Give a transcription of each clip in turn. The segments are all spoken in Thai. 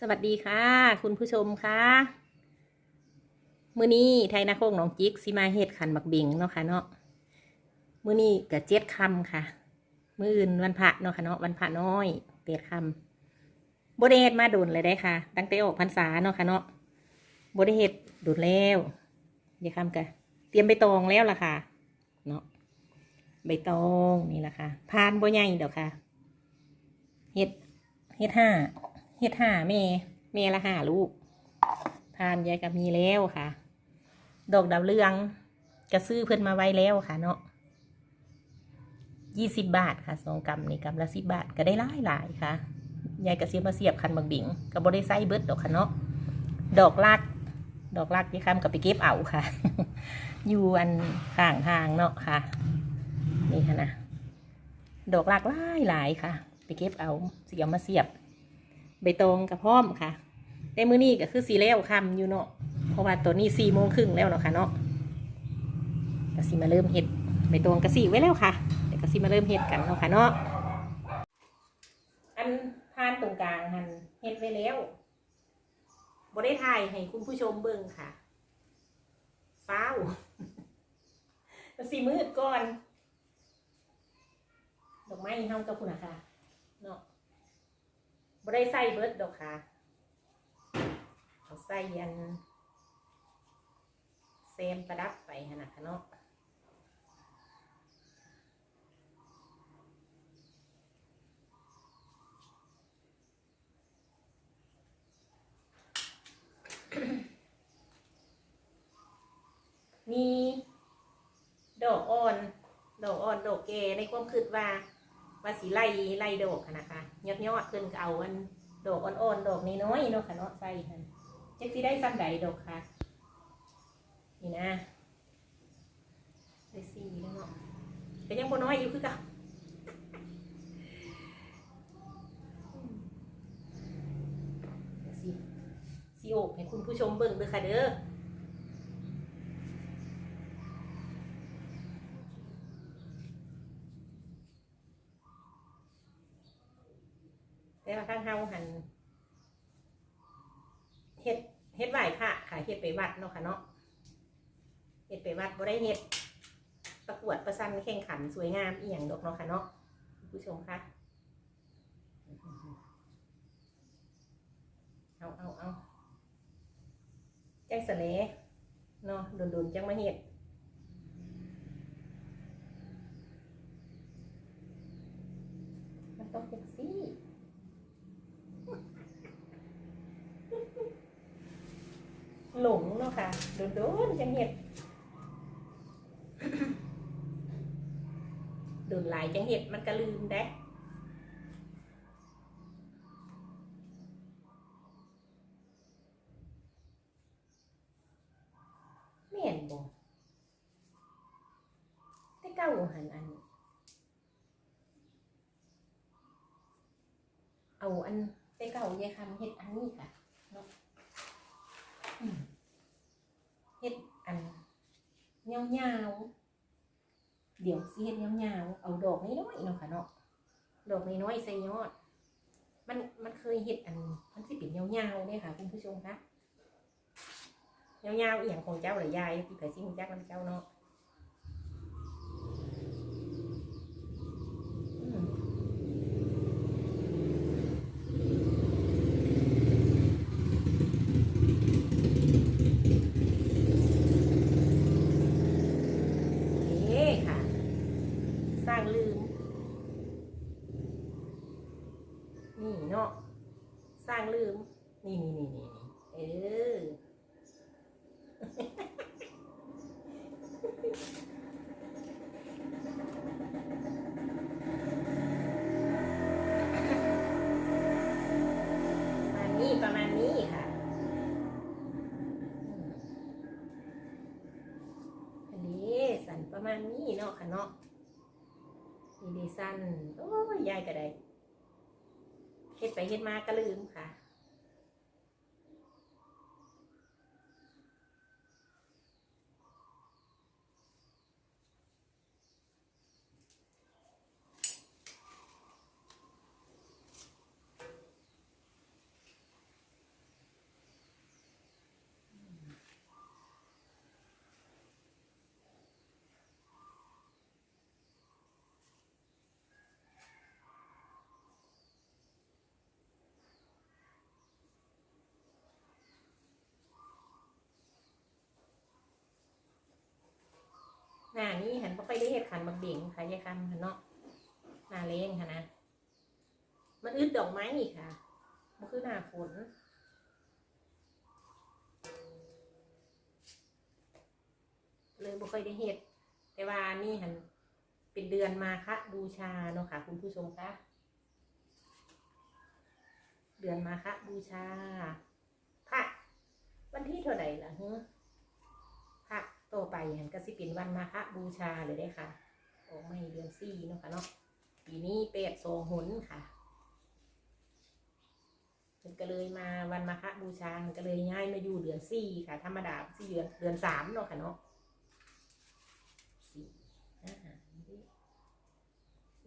สวัสดีค่ะ คุณผู้ชมค่ะมื้อนี้ไทยนาโคงหนองจิกสิมาเฮ็ดขันบักบิงเนาะค่ะเนาะมื้อนี้ก็เจ็ดคำค่ะ มื้ออื่นวันพระเนาะค่ะเนาะวันพระน้อยเจ็ดคำบ่ได้เฮ็ดมาโดนเลยได้ค่ะ ตั้งแต่ออกพรรษาเนาะค่ะเนาะบ่ได้เฮ็ดโดนแล้วอย่าคำกะเตรียมใบตองแล้วล่ะค่ะเนาะใบตองนี่ล่ะค่ะพานบ่ใหญ่ดอกค่ะเฮ็ดเฮ็ดห้า เฮ็ดห้าเมเมละห้าลูกทานยายกับมีแล้วค่ะ ดอกดาวเรืองกระซื้อเพิ่นมาไว้แล้วค่ะเนาะยี่สิบบาทค่ะสองกำนี่กำละสิบบาทก็ได้หลายหลายค่ะยายกระเสียบมาเสียบคันบักบิงก็บ่ได้ใส่เบิร์ดดอกค่ะเนาะดอกลักดอกลักที่คำกับไปเก็บเอาค่ะ อยู่อันข้างทางเนาะค่ะ นี่ค่ะนะดอกลักหลายหลายค่ะ ไปเก็บเอาเสียบมาเสียบ ใบตองกับพร้อมค่ะแต่มื้อนี้ก็คือสีแล้วคำอยู่เนาะเพราะว่าตัวนี้สี่โมงครึ่งแล้วเนาะค่ะเนาะก็สิมาเริ่มเห็ดใบตองก็สีไว้แล้วค่ะเดี๋ยวกสิมาเริ่มเห็ดกันเนาะค่ะเนาะอันทานตรงกลางหันเห็ดไว้แล้วบได้ถ่ายให้คุณผู้ชมเบิ่งค่ะฟ้าวสีมืดก่อน ดอกไม้เฮากับคุณนะคะเนาะ บ่ได้ใส่เบิดดอกค่ะใส่ยันเซมประดับไปขนาดคะเนาะมีดอกอ่อน ดอกอ่อน ดอกแก่ในความคิดว่า ว่าสีไล่ไล่ดอกนะคะยอดยอดขึ้นก็เอาอันดอกอ่อนๆดอกน้อยๆเนาะค่ะเนาะใส่ค่ะจักสิได้ซ้ำใดดอกค่ะนี่นะได้สี่แล้วเนาะแต่ยังบ่น้อยอยู่คือเกันสิสิโอบให้คุณผู้ชมเบิ่งเด้อค่ะเด้อ แต่ว่าข้างเฮาหันเฮ็ดเฮ็ดไหว้พระค่ะเฮ็ดไปวัดเนาะค่ะเนาะเฮ็ดไปวัดบ่ได้เฮ็ดประกวดประชันแข่งขันสวยงามอีหยังดอกเนาะค่ะเนาะคุณผู้ชมคะเอาเอาเอาจังสะเลเนาะโดนๆจังมาเฮ็ดมันต้องเซ็กซี่ หลงเนาะค่ะโดนโดนๆจังเห็ดโดนหลายจังเห็ดมันก็ลืมได้แม่นบ่แต่เก้าหันอันเอาอันแต่เก้ายายคำเห็ดอันนี้ค่ะ อืมเฮ็ดอัน ยาวๆ เดี๋ยวสิเฮ็ดยาวๆ เอาดอกน้อยๆเนาะค่ะเนาะ ดอกน้อยๆใส่ยอด มันมันเคยเฮ็ดอันมันสิเป็นยาวๆเนี่ยค่ะคุณผู้ชมคะยาวๆอียงของเจ้าหรือยายที่เคยสิของจักน้ำเจ้าเนาะอืม เอ๊ค่ะ สร้างลืม นี่เนาะ สร้าง ลืม นี่นี่นี่นี่เออ ประมาณนี้ประมาณนี้ค่ะอันนี้สันประมาณนี้เนาะค่ะเนาะนี่ดีสันโอ้ยยายก็ได้ เฮ็ดไปเฮ็ดมาก็ลืมค่ะ หน้านี้หันบ่ค่อยได้เฮ็ดขันบักเบ่งค่ะยายคำค่ะเนาะหน้าเล้งค่ะนะ มันอึดดอกไม้อีกค่ะมันคือหน้าฝนเลยบ่ค่อยได้เฮ็ดแต่ว่านี่หันเป็นเดือนมาคะบูชาเนาะค่ะ คุณผู้ชมคะเดือนมาคะบูชาพระวันที่เท่าไหร่ล่ะเฮ้พระต่อไป หันก็สิเป็นวันมาคะบูชาเลยได้ค่ะออกไม่เดือนสี่เนาะค่ะเนาะปีนี้เป็ดโซหนค่ะมันก็เลยมาวันมาคะบูชามันก็เลยย้ายมาอยู่เดือนสี่ค่ะ ธรรมดาสี่เดือนเดือนสามเนาะค่ะเนาะสี่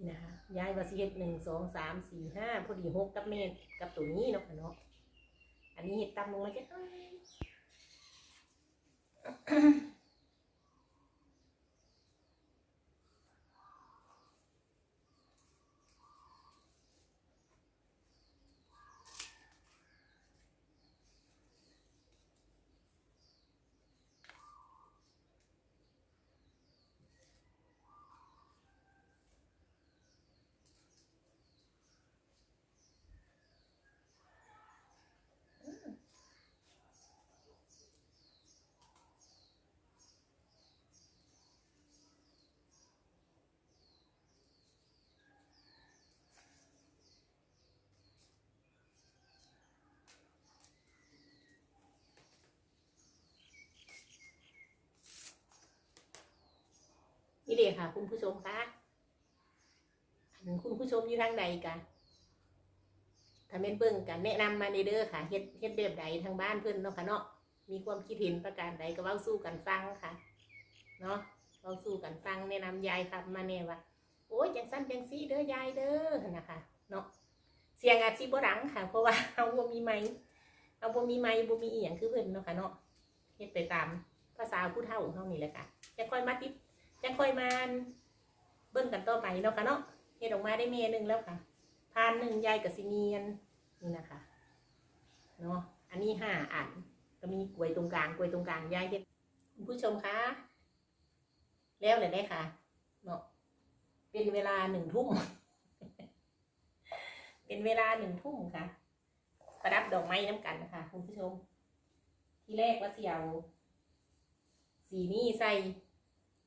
นะคะย้ายมาสิเฮ็ดหนึ่งสองสามสี่ห้าพอดีหกกับเมตรกับตัวนี้เนาะค่ะเนาะอันนี้เห็ดตำลงมาจะ เด็ค่ะ คุณผู้ชมคะคุณผู้ชมอยู่ทางใดกันถ้าเป็นเบิ่งกันแนะนำมาในเด้อค่ะเฮ็ดเฮ็ดแบบใดทางบ้านเพิ่อนเนาะค่ะเนาะมีความคิดเห็นประการใดก็เว้าสู้กันฟังค่ะ เนาะเว้าสู้กันฟังแนะนำยายครับมาแน่ว่าโอ้ยจังสั้นจังซี่เด้อยายเด้อนะคะเนาะเสียงอาจสิบ่ดังค่ะ เพราะว่าเฮาบ่มีไม้เฮาบ่มีไม้บ่มีอีหยังคือเพิ่นเนาะค่ะเนาะเฮ็ดไปตามภาษาผู้เฒ่าของเฮานี่แหละค่ะจะค่อยมาติด จะค่อยมาเบิ่งกันต่อไปเนาะค่ะเนาะเฮ็ดออกมาได้เมนึงแล้วค่ะพานหนึ่งยายกับสิเมียนนี่นะคะเนาะอันนี้ห้าอันก็มีกล้วยตรงกลางกล้วยตรงกลางยายเฮ็ดคุณผู้ชมคะแล้วเลยได้ค่ะเนาะเป็นเวลาหนึ่งทุ่มเป็นเวลาหนึ่งทุ่มค่ะ ประดับดอกไม้น้ำกันนะคะคุณผู้ชม ที่แรกว่าเสียวสีนี้ใส่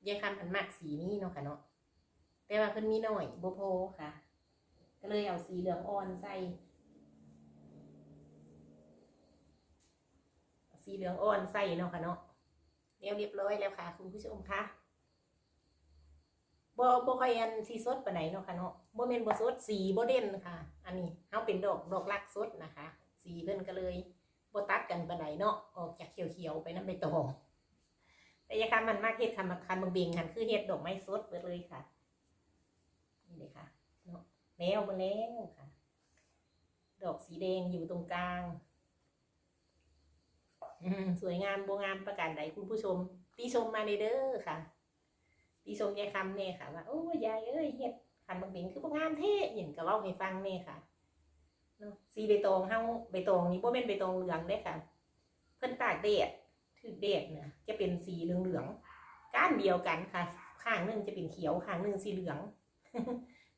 ยายคำผันหมักสีนี้เนาะค่ะเนาะแต่ว่าเพิ่นมีหน่อยโบโพค่ะ ก็เลยเอาสีเหลืองอ่อนใส่สีเหลืองอ่อนใส่เนาะค่ะเนาะเรียบเรียบร้อยแล้วค่ะ คุณผู้ชมค่ะบ่บ่ค่อยอันสีสดปานไหนเนาะค่ะเนาะบ่แม่นบ่สดสีบ่เด่นค่ะ อันนี้เฮาเป็นดอกดอกลักสดนะคะ สีเพิ่นก็เลยบ่ตัดกันปานไหนเนาะออกจากเขียวๆไปน้ำใบตอง แต่ยาคำมันมากเฮ็ดคันคันบางเบงหันคือเฮ็ดดอกไม้สดเบิดเลยค่ะนี่เลยค่ะเนาะแล้วมาแล้วค่ะ ดอกสีแดงอยู่ตรงกลางสวยงามโบงามประการใดคุณผู้ชมตีชมมาในเด้อค่ะตีชมยายคำเนี่ยค่ะว่าโอ้ยายเอ้ยเฮ็ดขันบางเบงคือโบงามเท่อย่างก็เล่าให้ฟังเนี่ยค่ะเนาะสีใบตองเฮาใบตองนี่บ่แม่นใบตองเหลืองเด้ค่ะ เพิ่นตากแดด ถือแดดเนี่ยจะเป็นสีเหลืองๆก้านเดียวกันค่ะ ข้างหนึงจะเป็นเขียวข้างหนึงสีเหลือง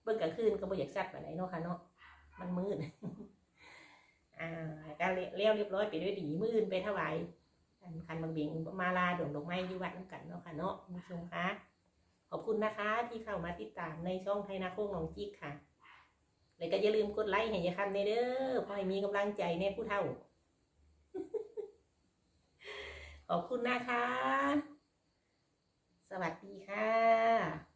เบิ่งกลางคืนก็บ่อยากชัดปานเนาะค่ะเนาะมันมืดอ่าก็เลี้ยวเรียบร้อยไปด้วยดีมืดไปถวายคันคันบางเบงมาลาดอกดอกไม้ยู่วัดน้ำกันเนาะค่ะเนาะคุณผู้ชมคะขอบคุณนะคะที่เข้ามาติดตามในช่องไทยนาโคงหนองจิกค่ะแล้วก็อย่าลืมกดไลค์ให้ยายคำในเด้อพอให้มีกำลังใจในผู้เฒ่า ขอบคุณนะคะ สวัสดีค่ะ